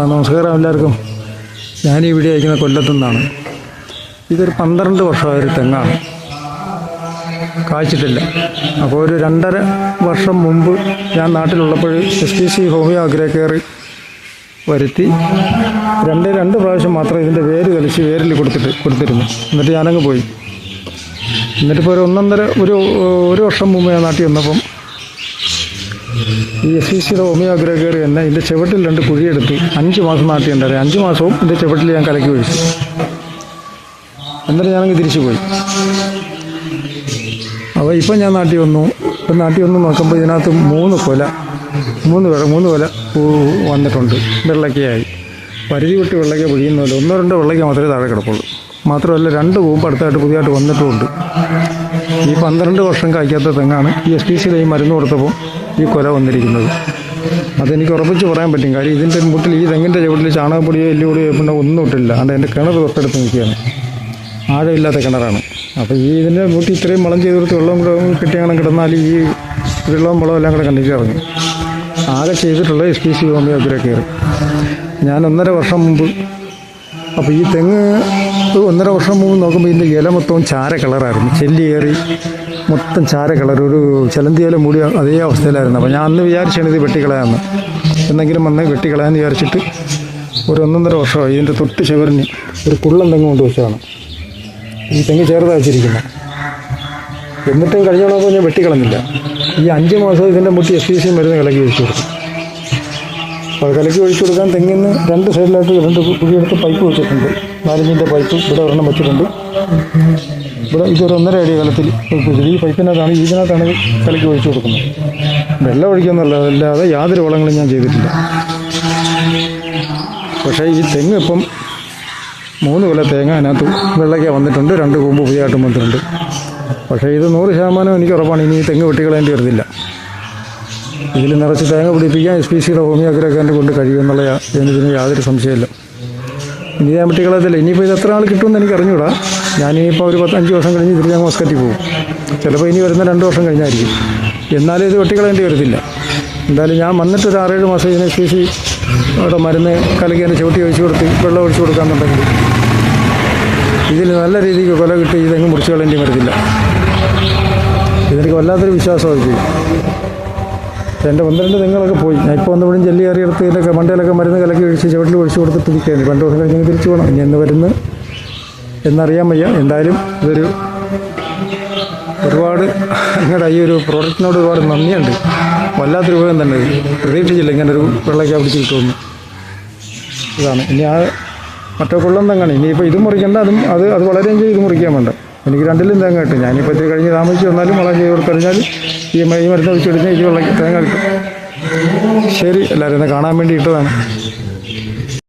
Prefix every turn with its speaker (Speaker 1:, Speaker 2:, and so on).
Speaker 1: നമസ്കാരം എല്ലാവർക്കും. ഞാൻ ഈ അയക്കുന്ന കൊല്ലത്തു നിന്നാണ്. ഇതൊരു പന്ത്രണ്ട് വർഷമായ ഒരു തെങ്ങാണ്. കായ്ച്ചിട്ടില്ല. അപ്പോൾ ഒരു രണ്ടര വർഷം മുമ്പ് ഞാൻ നാട്ടിലുള്ളപ്പോൾ എസ് ടി സി ഹോമിയോ അഗ്രേ കയറി വരുത്തി രണ്ട് രണ്ട് പ്രാവശ്യം മാത്രം ഇതിന്റെ വേര് കളിച്ച് വേരിൽ കൊടുത്തിട്ട് കൊടുത്തിരുന്നു. എന്നിട്ട് ഞാനങ്ങ് പോയി. എന്നിട്ടിപ്പോൾ ഒരു ഒന്നൊന്നര ഒരു ഒരു വർഷം മുമ്പ് ഞാൻ നാട്ടിൽ വന്നപ്പം എസ് സി സിയുടെ ഹോമിയോ അഗ്രേ കയറി തന്നെ ഇതിന്റെ ചുവട്ടിൽ രണ്ട് കുഴിയെടുത്ത്. അഞ്ച് മാസം നാട്ടിയുണ്ടായി അഞ്ച് മാസവും എന്റെ ചുവട്ടിൽ ഞാൻ കലക്കി ഒഴിച്ചു. എന്നിട്ട് ഞാനങ്ങ് തിരിച്ചു പോയി. അപ്പോൾ ഇപ്പം ഞാൻ നാട്ടി വന്നു. ഇപ്പം നാട്ടി വന്ന് നോക്കുമ്പോൾ ഇതിനകത്ത് മൂന്ന് കൊല മൂന്ന് കൊല മൂന്ന് കൊല പൂ വന്നിട്ടുണ്ട്. വെള്ളക്കയായി പരിധി വിട്ട് വെള്ളക്ക പൊഴിയുന്നില്ല ഒന്നോ രണ്ടോ വെള്ളക്ക മാത്രമേ താഴെ കിടപ്പുള്ളൂ മാത്രമല്ല രണ്ട് കൂമ്പ് അടുത്തായിട്ട് പുതിയതായിട്ട് വന്നിട്ടുമുണ്ട്. ഈ പന്ത്രണ്ട് വർഷം കായ്ക്കാത്ത തെങ്ങാണ് ഈ എസ് ടി സിയിൽ ഈ മരുന്ന് കൊടുത്തപ്പോൾ ഈ കൊല വന്നിരിക്കുന്നത്. അതെനിക്ക് ഉറപ്പിച്ച് പറയാൻ പറ്റും. കാര്യം ഇതിന്റെ മുട്ടിൽ ഈ തെങ്ങിന്റെ ചുവട്ടിൽ ചാണകപ്പൊടിയോ എല്ലുപൊടിയോ പിന്നെ ഒന്നും ഇട്ടില്ല. അതുകൊണ്ട് എന്റെ കിണർ തൊട്ടടുത്ത് നിൽക്കുകയാണ്. ആഴമില്ലാത്ത കിണറാണ്. അപ്പോൾ ഈ ഇതിന്റെ മുട്ടി ഇത്രയും വളം ചെയ്ത് കൊടുത്ത് വെള്ളം കൂടെ കിട്ടിയാണ് കിടന്നാൽ ഈ വെള്ളവും വളവും എല്ലാം കൂടെ കണ്ടിട്ട് ഇറങ്ങി. ആകെ ചെയ്തിട്ടുള്ള എസ് പി സി ഹോമിയോ അഗ്രേ കയറി. ഞാൻ ഒന്നര വർഷം മുമ്പ് അപ്പോൾ ഈ തെങ്ങ് ഒന്നര വർഷം മുമ്പ് നോക്കുമ്പോൾ ഇതിന്റെ ഇല മൊത്തവും ചാര കളറായിരുന്നു. ചെല്ലിയേറി മൊത്തം ചാര കളർ. ഒരു ചിലന്തിയില മൂടിയ അതേ അവസ്ഥയിലായിരുന്നു. അപ്പോൾ ഞാൻ അന്ന് വിചാരിച്ചാണ് ഇത് വെട്ടിക്കളയാമെന്ന് എന്തെങ്കിലും വന്ന് വെട്ടിക്കളയാന്ന് വിചാരിച്ചിട്ട് ഒരു ഒന്നൊന്നര വർഷമായി ഇതിന്റെ തൊട്ട് ചവറിന് ഒരു കുള്ളൻ തെങ്ങ് കൊണ്ട് വെച്ചതാണ്. ഈ തെങ്ങ് ചേർത്ത് വെച്ചിരിക്കുന്നത് എന്നിട്ടും കഴിഞ്ഞ ഞാൻ വെട്ടിക്കളഞ്ഞില്ല. ഈ അഞ്ച് മാസം ഇതിന്റെ മുട്ടി എസ് പി സി മരുന്ന് കലക്കി ഒഴിച്ചു കൊടുക്കും അപ്പോൾ കലക്കി ഒഴിച്ചു കൊടുക്കാൻ തെങ്ങിന്ന് രണ്ട് സൈഡിലായിട്ട് രണ്ട് കുഴിയെടുത്ത് പൈപ്പ് വെച്ചിട്ടുണ്ട്. നാലഞ്ചിന്റെ പൈപ്പ് ഇവിടെ ഒരെണ്ണം വെച്ചിട്ടുണ്ട്. ഇവിടെ ഇതൊരു ഒന്നര അടി കാലത്തിൽ ഈ പൈപ്പിനകത്താണ് ഇതിനകത്താണ് ഇത് കലക്കി ഒഴിച്ചു കൊടുക്കുന്നത്. വെള്ളം ഒഴിക്കുന്നുള്ള അല്ലാതെ യാതൊരു വളങ്ങളും ഞാൻ ചെയ്തിട്ടില്ല. പക്ഷേ ഈ തെങ്ങ് ഇപ്പം മൂന്ന് കൊല്ലം തേങ്ങ അതിനകത്ത് വെള്ളയ്ക്ക വന്നിട്ടുണ്ട്. രണ്ട് കൂമ്പ് പുതിയായിട്ടും വന്നിട്ടുണ്ട്. പക്ഷേ ഇത് നൂറ് ശതമാനം എനിക്ക് ഉറപ്പാണ്. ഇനി തെങ്ങ് വെട്ടിക്കളയേണ്ടി വരുന്നില്ല ഇതിൽ നിറച്ച് തേങ്ങ പിടിപ്പിക്കാൻ എസ് പി സിയുടെ ഹോമിയോ അഗ്രക്കാരന്റെ കൊണ്ട് കഴിയുമെന്നുള്ള എന്നതിന് യാതൊരു സംശയമില്ല ഇനി ഞാൻ വെട്ടിക്കളയത്തില്ല. ഇനിയിപ്പോൾ ഇത് എത്ര ആൾ കിട്ടുമെന്ന് എനിക്ക് അറിഞ്ഞൂടാ ഞാനിനിയിപ്പോൾ ഒരു പത്തഞ്ച് വർഷം കഴിഞ്ഞ് തിരിച്ച് ഞാൻ മസ്കറ്റിൽ പോകും. ചിലപ്പോൾ ഇനി വരുന്ന രണ്ട് വർഷം കഴിഞ്ഞായിരിക്കും. എന്നാലും ഇത് വെട്ടിക്കളയേണ്ടി വരുന്നില്ല എന്തായാലും ഞാൻ വന്നിട്ട് ഒരു ആറേഴ് മാസം ഇതിനെ ശേഷി അവിടെ മരുന്ന് കലക്കി അതിന്റെ ചവിട്ടി ഒഴിച്ചു കൊടുത്ത് വെള്ളം ഒഴിച്ചു കൊടുക്കാമെന്നുണ്ടെങ്കിൽ ഇതിൽ നല്ല രീതിക്ക് കൊല കിട്ടി ഇതെങ്ങും മുറിച്ച് കളയേണ്ടി വരത്തില്ല. ഇതെനിക്ക് വല്ലാത്തൊരു വിശ്വാസമായി പോയി എന്റെ ഒന്ന് രണ്ട് തെങ്ങുകളൊക്കെ പോയി. ഞാൻ ഇപ്പോൾ വന്നപ്പോഴും ജെല്ലി കയറിയെടുത്ത് ഇതിന്റെ മണ്ടയിലൊക്കെ മരുന്ന് കലക്കി ഒഴിച്ച് ചവിട്ടിൽ ഒഴിച്ചു കൊടുത്തിട്ട് ഇരിക്കുകയാണ് രണ്ട് ദിവസം കഴിഞ്ഞ് തിരിച്ചു പോകണം ഇനി എന്ന് വരുന്നു എന്നറിയാൻ വയ്യ. എന്തായാലും ഇതൊരു ഒരുപാട് നിങ്ങളുടെ ഈ ഒരു പ്രോഡക്റ്റിനോട് ഒരുപാട് നന്ദിയുണ്ട്. വല്ലാത്തൊരു ഉപയോഗം തന്നെ. പ്രതീക്ഷിച്ചില്ല ഇങ്ങനെ ഒരു വെള്ളയ്ക്ക പിടിച്ച് കിട്ടുമെന്ന് ഇതാണ്. ഇനി ആ മറ്റേ കൊള്ളം തെങ്ങാണ്. ഇനിയിപ്പോൾ ഇത് മുറിക്കേണ്ട അതും അത് അത് വളരെ ചെയ്ത് ഇത് മുറിക്കാൻ വേണ്ട. എനിക്ക് രണ്ടിലും തേങ്ങ കിട്ടും. ഞാനിപ്പോൾ ഇത്തിരി കഴിഞ്ഞ് താമസിച്ച് വന്നാലും വളം ചെയ്ത് കൊടുത്തറിഞ്ഞാൽ ഈ ഈ മരുന്ന് ഒഴിച്ചെടുത്താൽ ഈ വെള്ളം തേങ്ങ കിട്ടും. ശരി എല്ലാവരും കാണാൻ വേണ്ടി ഇട്ടതാണ്.